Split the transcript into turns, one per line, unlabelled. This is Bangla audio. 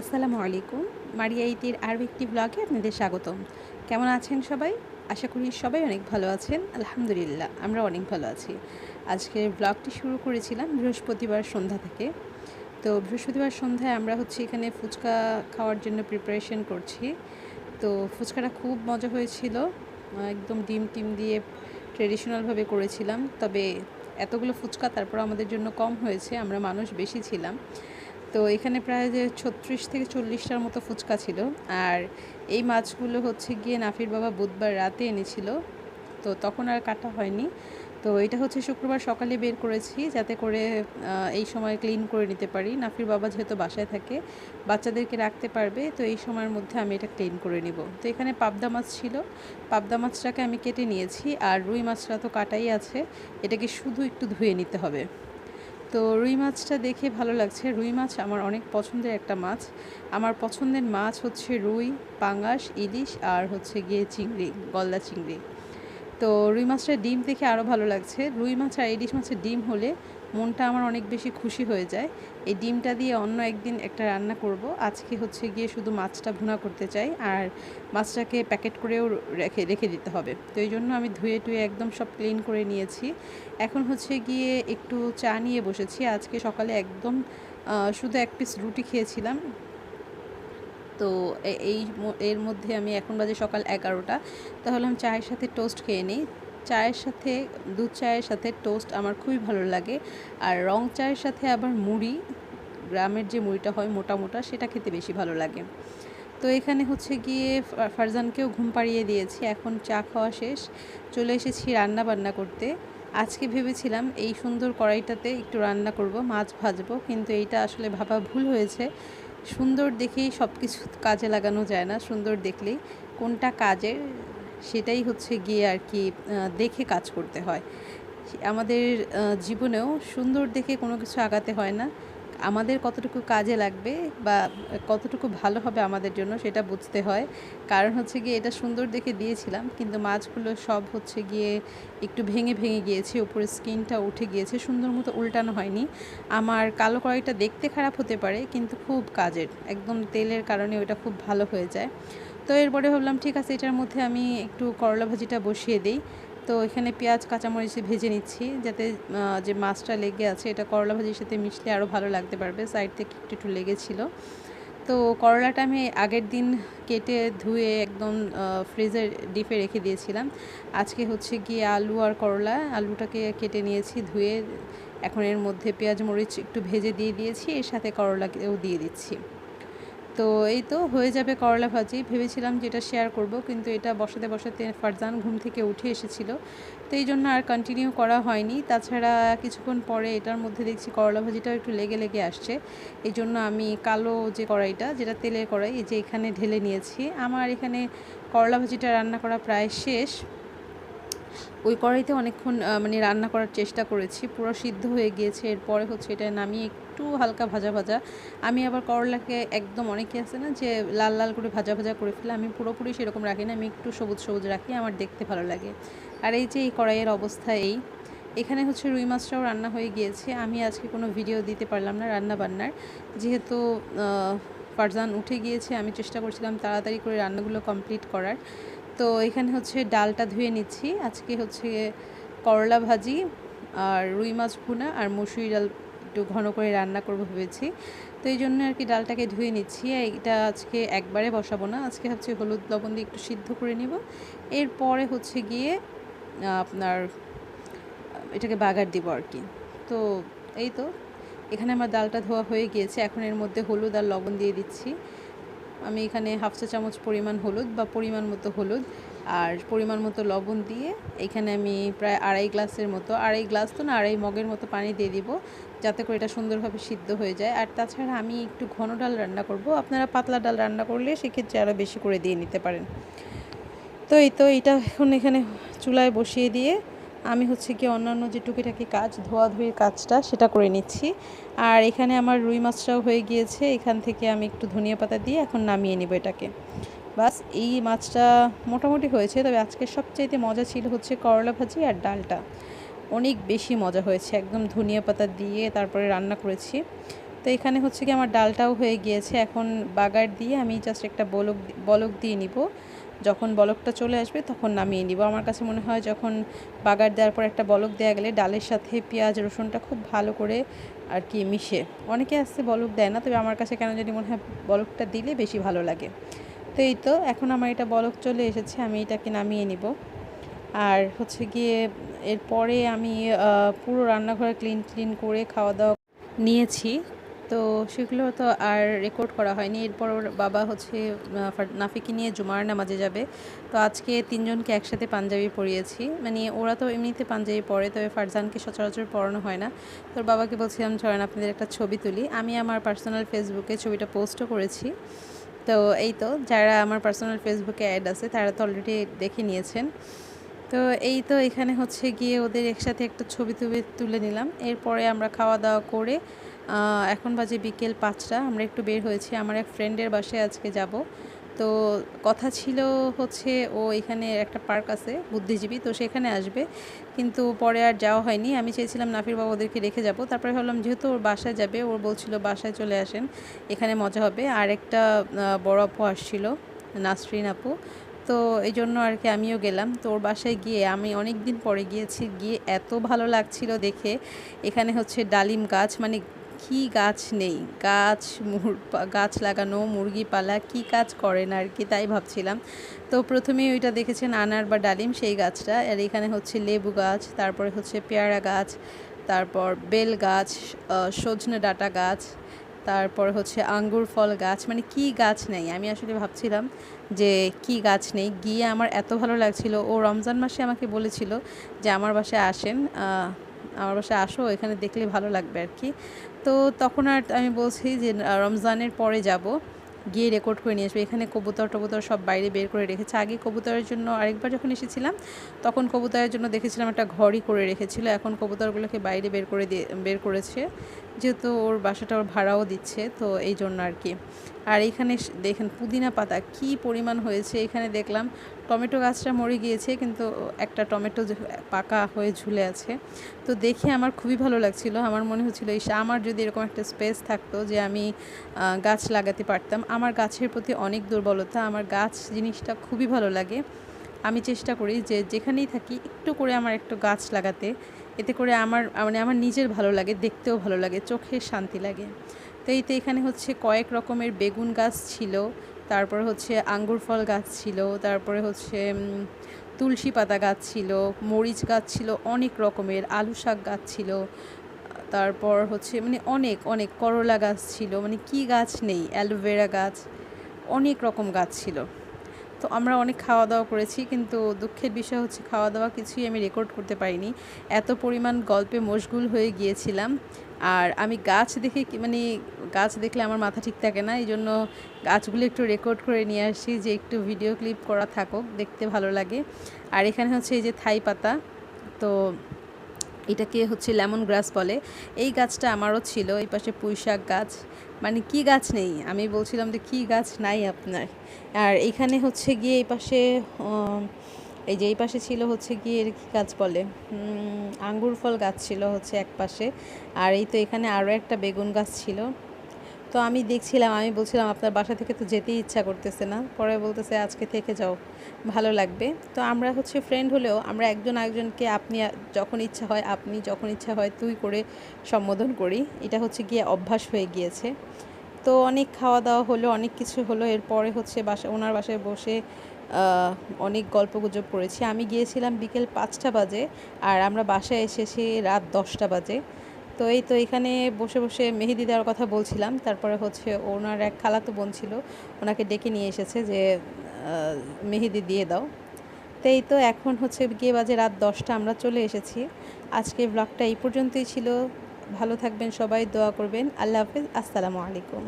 আসসালামু আলাইকুম। মারিয়া ইতির আরও একটি ব্লগে আপনাদের স্বাগতম। কেমন আছেন সবাই? আশা করি সবাই অনেক ভালো আছেন। আলহামদুলিল্লাহ আমরা অনেক ভালো আছি। আজকের ব্লগটি শুরু করেছিলাম বৃহস্পতিবার সন্ধ্যা থেকে। তো বৃহস্পতিবার সন্ধ্যায় আমরা হচ্ছে এখানে ফুচকা খাওয়ার জন্য প্রিপারেশন করছি। তো ফুচকাটা খুব মজা হয়েছিল। একদম ডিম টিম দিয়ে ট্রেডিশনালভাবে করেছিলাম। তবে এতগুলো ফুচকা তারপর আমাদের জন্য কম হয়েছে, আমরা মানুষ বেশি ছিলাম। তো এখানে প্রায় যে ছত্রিশ থেকে চল্লিশটার মতো ফুচকা ছিল। আর এই মাছগুলো হচ্ছে গিয়ে নাফির বাবা বুধবার রাতে এনেছিল। তো তখন আর কাটা হয়নি। তো এটা হচ্ছে শুক্রবার সকালে বের করেছি যাতে করে এই সময় ক্লিন করে নিতে পারি। নাফির বাবা যেহেতু বাসায় থাকে, বাচ্চাদেরকে রাখতে পারবে। তো এই সময়ের মধ্যে আমি এটা ক্লিন করে নিব। তো এখানে পাবদা মাছ ছিল। পাবদা মাছটাকে আমি কেটে নিয়েছি। আর রুই মাছটা তো কাটাই আছে। এটাকে শুধু একটু ধুয়ে নিতে হবে। তো রুই মাছটা দেখে ভালো লাগছে। রুই মাছ আমার অনেক পছন্দের একটা মাছ। আমার পছন্দের মাছ হচ্ছে রুই, পাঙ্গাস, ইলিশ আর হচ্ছে গিয়ে চিংড়ি, গলদা চিংড়ি। তো রুই মাছটা ডিম দেখে আরও ভালো লাগছে। রুই মাছ আর ইলিশ মাছের ডিম হলে মনটা আমার অনেক বেশি খুশি হয়ে যায়। এই ডিমটা দিয়ে অন্য একদিন একটা রান্না করব। আজকে হচ্ছে গিয়ে শুধু মাছটা ভুনা করতে চাই আর মাছটাকে প্যাকেট করেও রেখে রেখে দিতে হবে। তো এই জন্য আমি ধুয়ে টুয়ে একদম সব ক্লিন করে নিয়েছি। এখন হচ্ছে গিয়ে একটু চা নিয়ে বসেছি। আজকে সকালে একদম শুধু এক পিস রুটি খেয়েছিলাম। তো এই এর মধ্যে আমি এখন বাজে সকাল এগারোটা। তাহলে আমি চায়ের সাথে টোস্ট খেয়ে নিই। চায়ের সাথে, দুধ চায়ের সাথে টোস্ট আমার খুবই ভালো লাগে। আর রং চায়ের সাথে আবার মুড়ি, গ্রামের যে মুড়িটা হয় মোটা মোটা, সেটা খেতে বেশি ভালো লাগে। তো এখানে হচ্ছে গিয়ে ফারজানকেও ঘুম পাড়িয়ে দিয়েছি, এখন চা খাওয়া শেষ। চলে এসেছি রান্না বান্না করতে। আজকে ভেবেছিলাম এই সুন্দর কড়াইটাতে একটু রান্না করব, মাছ ভাজবো, কিন্তু এইটা আসলে ভাবা ভুল হয়েছে। সুন্দর দেখেই সব কিছু কাজে লাগানো যায় না, সুন্দর দেখলেই। কোনটা কাজের সেটাই হচ্ছে গিয়ে আর কি দেখে কাজ করতে হয়। আমাদের জীবনেও সুন্দর দেখে কোনো কিছু আগাতে হয় না। আমাদের কতটুকু কাজে লাগবে বা কতটুকু ভালো হবে আমাদের জন্য সেটা বুঝতে হয়। কারণ হচ্ছে গিয়ে এটা সুন্দর দেখে দিয়েছিলাম, কিন্তু মাছগুলো সব হচ্ছে গিয়ে একটু ভেঙে ভেঙে গিয়েছে, উপরে স্কিনটা উঠে গিয়েছে, সুন্দর মতো উল্টানো হয়নি। আমার কালো কড়াইটা দেখতে খারাপ হতে পারে, কিন্তু খুব কাজের, একদম তেলের কারণে ওটা খুব ভালো হয়ে যায়। তো এরপরে ভাবলাম, ঠিক আছে, এটার মধ্যে আমি একটু করলা ভাজিটা বসিয়ে দিই। তো এখানে পেঁয়াজ, কাঁচামরিচ ভেজে নিচ্ছি, যাতে যে মাছটা লেগে আছে, এটা করলা ভাজির সাথে মিশলে আরও ভালো লাগতে পারবে। সাইড থেকে একটু একটু লেগেছিল। তো করলাটা আমি আগের দিন কেটে, ধুয়ে একদম ফ্রিজের ডিপে রেখে দিয়েছিলাম। আজকে হচ্ছে গিয়ে আলু আর করলা। আলুটাকে কেটে নিয়েছি, ধুয়ে এখন এর মধ্যে পেঁয়াজ, মরিচ একটু ভেজে দিয়ে দিয়েছি, এর সাথে করলাকেও দিয়ে দিচ্ছি। তো এই তো হয়ে যাবে করলা ভাজি। ভেবেছিলাম যে এটা শেয়ার করব, কিন্তু এটা বসাতে বসাতে ফারজান ঘুম থেকে উঠে এসেছিল। তো এই জন্য আর কন্টিনিউ করা হয়নি। তাছাড়া কিছুক্ষণ পরে এটার মধ্যে দেখছি করলা ভাজিটাও একটু লেগে লেগে আসছে। এই জন্য আমি কালো যে কড়াইটা, যেটা তেলের কড়াই, এই যে এখানে ঢেলে নিয়েছি। আমার এখানে করলা ভাজিটা রান্না করা প্রায় শেষ। ওই কড়াইতে অনেকক্ষণ মানে রান্না করার চেষ্টা করেছি। পুরো সিদ্ধ হয়ে গিয়েছে। এরপরে হচ্ছে এটা নামিয়ে একটু হালকা ভাজা ভাজা। আমি আবার করলাকে একদম অনেকে আছে না যে লাল লাল করে ভাজা ভাজা করে ফেলে, আমি পুরোপুরি সেরকম রাখি না। আমি একটু সবুজ সবুজ রাখি, আমার দেখতে ভালো লাগে। আর এই যে এই কড়াইয়ের অবস্থা এই। এখানে হচ্ছে রুই মাছটাও রান্না হয়ে গিয়েছে। আমি আজকে কোনো ভিডিও দিতে পারলাম না রান্না বান্নার। যেহেতু ফারজান উঠে গিয়েছে, আমি চেষ্টা করছিলাম তাড়াতাড়ি করে রান্নাগুলো কমপ্লিট করার। তো এখানে হচ্ছে ডালটা ধুয়ে নিচ্ছি। আজকে হচ্ছে করলা ভাজি আর রুই মাছ ভুনা আর মুসুরি ডাল একটু ঘন করে রান্না করব ভেবেছি। তো এই জন্য আর কি ডালটাকে ধুয়ে নিচ্ছি। এটা আজকে একবারে বসাবো না। আজকে হচ্ছে হলুদ লবণ দিয়ে একটু সিদ্ধ করে নিব। এরপরে হচ্ছে গিয়ে আপনার, এটাকে বাগার দিব আর কি। তো এই তো, এখানে আমার ডালটা ধোয়া হয়ে গিয়েছে। এখন এর মধ্যে হলুদ আর লবণ দিয়ে দিচ্ছি। আমি এখানে হাফ চা চামচ পরিমাণ হলুদ বা পরিমাণ মতো হলুদ আর পরিমাণ মতো লবণ দিয়ে এখানে আমি প্রায় আড়াই গ্লাসের মতো, আড়াই গ্লাস তো না, আড়াই মগের মতো পানি দিয়ে দিব যাতে করে এটা সুন্দরভাবে সিদ্ধ হয়ে যায়। আর তাছাড়া আমি একটু ঘন ডাল রান্না করব। আপনারা পাতলা ডাল রান্না করলে সেক্ষেত্রে আরও বেশি করে দিয়ে নিতে পারেন। তো এই তো এটা এখন এখানে চুলায় বসিয়ে দিয়ে আমি হচ্ছে কি অন্যান্য যে টুকিটাকি কাজ, ধোয়াধুয়ির কাজটা, সেটা করে নিচ্ছি। আর এখানে আমার রুই মাছটাও হয়ে গিয়েছে, এখান থেকে আমি একটু ধনিয়া পাতা দিয়ে এখন নামিয়ে নেব এটাকে। বাস, এই মাছটা মোটামুটি হয়েছে, তবে আজকে সবচাইতে মজা ছিল হচ্ছে করলা ভাজি আর ডালটা। অনেক বেশি মজা হয়েছে, একদম ধনিয়া পাতা দিয়ে তারপরে রান্না করেছি। তো এখানে হচ্ছে কি আমার ডালটাও হয়ে গিয়েছে। এখন বাগার দিয়ে আমি জাস্ট একটা বলক বলক দিয়ে নিব। যখন বলকটা চলে আসবে তখন নামিয়ে নিব। আমার কাছে মনে হয় যখন বাগার দেওয়ার পর একটা বলক দেওয়া গেলে ডালের সাথে পেঁয়াজ, রসুনটা খুব ভালো করে আর কি মিশে। অনেকে আসতে বলক দেয় না, তবে আমার কাছে কেন জানি মনে হয় বলকটা দিলে বেশি ভালো লাগে। তো এই তো, এখন আমার এটা বলক চলে এসেছে, আমি এটাকে নামিয়ে নিব। আর হচ্ছে গিয়ে এরপরে আমি পুরো রান্নাঘরে ক্লিন ক্লিন করে খাওয়া দাওয়া নিয়েছি। তো সেগুলো তো আর রেকর্ড করা হয়নি। এরপর বাবা হচ্ছে নাফিকে নিয়ে জুমার নামাজে যাবে। তো আজকে তিনজনকে একসাথে পাঞ্জাবি পরিয়েছি। মানে ওরা তো এমনিতে পাঞ্জাবি পরে, তবে ফারজানকে সচরাচর পড়ানো হয় না। তোর বাবাকে বলছিলাম চলেন আপনাদের একটা ছবি তুলি। আমি আমার পার্সোনাল ফেসবুকে ছবিটা পোস্টও করেছি। তো এই তো, যারা আমার পার্সোনাল ফেসবুকে অ্যাড আছে, তারা তো অলরেডি দেখে নিয়েছেন। তো এই তো এখানে হচ্ছে গিয়ে ওদের একসাথে একটা ছবি তুলে তুলে নিলাম। এরপরে আমরা খাওয়া দাওয়া করে এখন বাজে বিকেল পাঁচটা, আমরা একটু বের হয়েছি। আমার এক ফ্রেন্ডের বাসায় আজকে যাব। তো কথা ছিল হচ্ছে ও এখানে একটা পার্ক আছে, বুদ্ধিজীবী, তো সেখানে আসবে। কিন্তু পরে আর যাওয়া হয়নি। আমি চেয়েছিলাম নাফির বাবা ওদেরকে রেখে যাব। তারপরে ভাবলাম যেহেতু ওর বাসায় যাবে, ওর বলছিল বাসায় চলে আসেন, এখানে মজা হবে। আর একটা বড় আপু আসছিল, নাসরিন আপু। তো এই জন্য আর কি আমিও গেলাম। তো ওর বাসায় গিয়ে আমি অনেক দিন পরে গিয়েছি, গিয়ে এত ভালো লাগছিল দেখে। এখানে হচ্ছে ডালিম গাছ মানে কি গাছ নেই? গাছ গাছ লাগানো, মুরগি পালা, কি কাজ করেন আর কি? তাই ভাবছিলাম। তো প্রথমেই ওইটা দেখেছেন আনার বা ডালিম, সেই গাছটা। আর এখানে হচ্ছে লেবু গাছ, তারপরে হচ্ছে পেয়ারা গাছ, তারপর বেল গাছ সজনে ডাটা গাছ, তারপর হচ্ছে আঙ্গুর ফল গাছ। মানে কি গাছ নেই? আমি আসলে ভাবছিলাম যে কি গাছ নেই? গিয়ে আমার এত ভালো লাগছিল। ও রমজান মাসে আমাকে বলেছিল যে আমার বাসায় আসেন। আমার বাসায় আসো, এখানে দেখলে ভালো লাগবে আর কি। তো তখন আর আমি বলছি যে রমজানের পরে যাব, গিয়ে রেকর্ড করে নিয়ে আসব। এখানে কবুতর টবুতর সব বাইরে বের করে রেখেছে। আগে কবুতরের জন্য আরেকবার যখন এসেছিলাম, তখন কবুতরের জন্য দেখেছিলাম একটা ঘরই করে রেখেছিল। এখন কবুতরগুলোকে বাইরে বের করে দিয়ে, বের করেছে। যেহেতু ওর বাসাটা ওর ভাড়াও দিচ্ছে, তো এই জন্য আর কি। আর এখানে দেখেন পুদিনা পাতা কি পরিমাণ হয়েছে। এখানে দেখলাম টমেটো গাছটা মরে গিয়েছে, কিন্তু একটা টমেটো পাকা হয়ে ঝুলে আছে। তো দেখে আমার খুবই ভালো লাগছিল। আমার মনে হচ্ছিল এই আমার যদি এরকম একটা স্পেস থাকতো যে আমি গাছ লাগাতে পারতাম, আমার গাছের প্রতি অনেক দুর্বলতা, আমার গাছ জিনিসটা খুবই ভালো লাগে। আমি চেষ্টা করি যে যেখানেই থাকি একটু করে আমার একটু গাছ লাগাতে। এতে করে আমার মানে আমার নিজের ভালো লাগে, দেখতেও ভালো লাগে চোখের শান্তি লাগে। তো এই তো এখানে হচ্ছে কয়েক রকমের বেগুন গাছ ছিল, তারপর হচ্ছে আঙ্গুর ফল গাছ ছিল, তারপরে হচ্ছে তুলসী পাতা গাছ ছিল, মরিচ গাছ ছিল, অনেক রকমের, আলু শাক গাছ ছিল, তারপর হচ্ছে মানে অনেক অনেক করলা গাছ ছিল মানে কি গাছ নেই, অ্যালোভেরা গাছ, অনেক রকম গাছ ছিল। তো আমরা অনেক খাওয়া দাওয়া করেছি, কিন্তু দুঃখের বিষয় হচ্ছে খাওয়া দাওয়া কিছুই আমি রেকর্ড করতে পারিনি। এত পরিমাণ গল্পে মশগুল হয়ে গিয়েছিলাম। আর আমি গাছ দেখে মানে গাছ দেখলে আমার মাথা ঠিক থাকে না এই জন্য গাছগুলো একটু রেকর্ড করে নিয়ে আসি যে একটু ভিডিও ক্লিপ করা থাকুক, দেখতে ভালো লাগে। আর এখানে হচ্ছে এই যে থাই পাতা, তো এটাকে হচ্ছে লেমন গ্রাস বলে। এই গাছটা আমারও ছিল, এই পাশে পুঁই শাক গাছ। মানে কি গাছ নেই? আমি বলছিলাম যে কি গাছ নাই আপনার? আর এখানে হচ্ছে গিয়ে এই পাশে এই যে এই পাশে ছিল হচ্ছে গিয়ে এর কী গাছ বলে? আঙ্গুর ফল গাছ ছিল হচ্ছে এক পাশে। আর এই তো এখানে আরও একটা বেগুন গাছ ছিল। তো আমি দেখছিলাম, আমি বলছিলাম, আপনার বাসা থেকে তো যেতেই ইচ্ছা করতেছে না। পরে বলতেছে, আজকে থেকে যাও, ভালো লাগবে। তো আমরা হচ্ছে ফ্রেন্ড হলেও আমরা একজন আরেকজনকে আপনি যখন ইচ্ছা হয়, আপনি যখন ইচ্ছা হয়, তুই করে সম্বোধন করি। এটা হচ্ছে গিয়ে অভ্যাস হয়ে গিয়েছে। তো অনেক খাওয়া দাওয়া হলো, অনেক কিছু হলো। এরপরে হচ্ছে বাসা, ওনার বাসায় বসে অনেক গল্প গুজব করেছি। আমি গিয়েছিলাম বিকেল পাঁচটা বাজে, আর আমরা বাসায় এসেছি রাত দশটা বাজে। তো এই তো এখানে বসে বসে মেহেদি দেওয়ার কথা বলছিলাম। তারপরে হচ্ছে ওনার এক খালাতো বোন ছিল, ওনাকে ডেকে নিয়ে এসেছে যে মেহেদি দিয়ে দাও। তো এই তো এখন হচ্ছে গিয়ে বাজে রাত দশটা, আমরা চলে এসেছি। আজকে ব্লগটা এই পর্যন্তই ছিল। ভালো থাকবেন সবাই, দোয়া করবেন। আল্লাহ হাফিজ। আসসালামু আলাইকুম।